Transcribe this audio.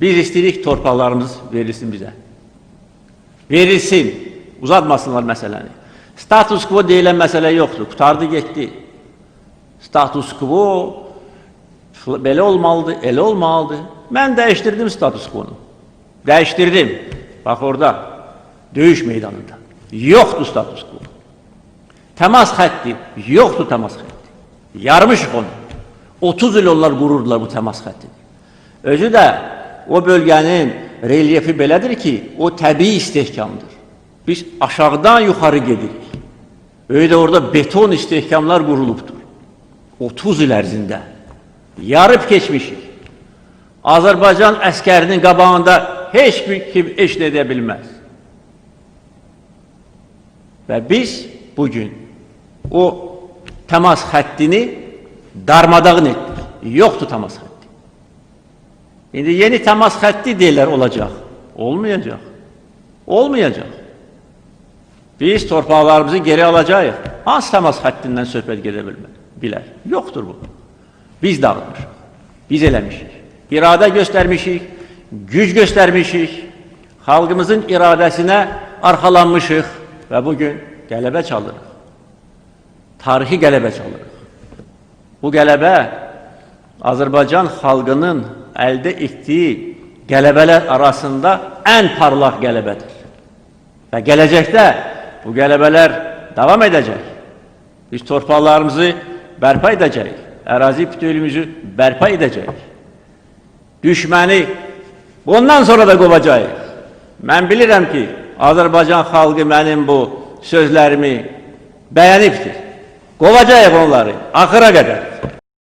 Biz istedik torpaqlarımız verilsin bizə. Verilsin. Uzatmasınlar məsələni. Status quo deyilən məsələ yoxdur. Qutardı getdi. Status quo belə olmalıdır, elə olmalıdır. Mən dəyişdirdim status quo-nu. Dəyişdirdim. Bax orada döyüş meydanında. Yoxdur status quo. Təmas xətti yoxdur təmas xətti. Yarmışıq onu. 30 il onlar qururdular bu təmas xəttini. Özü də o bölgənin relyefi belədir ki, o təbii istehkamdır. Biz aşağıdan yuxarı gedirik. Öyle orada beton istehkamlar qurulubdur. 30 il ərzində. Yarıb keçmişik. Azərbaycan əskərinin qabağında heç bir kim nə edə bilməz. Və biz bugün o təmas xəttini darmadağın etdik. Yoxdur təmas xətti. İndi yeni təmas xətti deyirlər olacaq. Olmayacaq. Olmayacaq. Biz torpaqlarımızı geri alacağıq. Hansı təmas xəttindən söhbət gedə bilmir, bilər. Bu. Biz dağıtmışıq. Biz eləmişik. İradə göstərmişik, güc göstərmişik. Xalqımızın iradəsinə arxalanmışıq və bugün qələbə çalırıq. Tarixi qələbə çalırıq. Bu qələbə Azərbaycan xalqının əldə etdiyi qələbələr arasında ən parlaq qələbədir. Və gələcəkdə bu qələbələr davam edəcək. Biz torpaqlarımızı bərpa edəcəyik. Ərazi bütövlüyümüzü bərpa edəcəyik. Düşməni bundan sonra da qovacağıq. Mən bilirəm ki, Azərbaycan xalqı mənim bu sözlərimi bəyənibdir. Qovacağıq onları axıra qədər.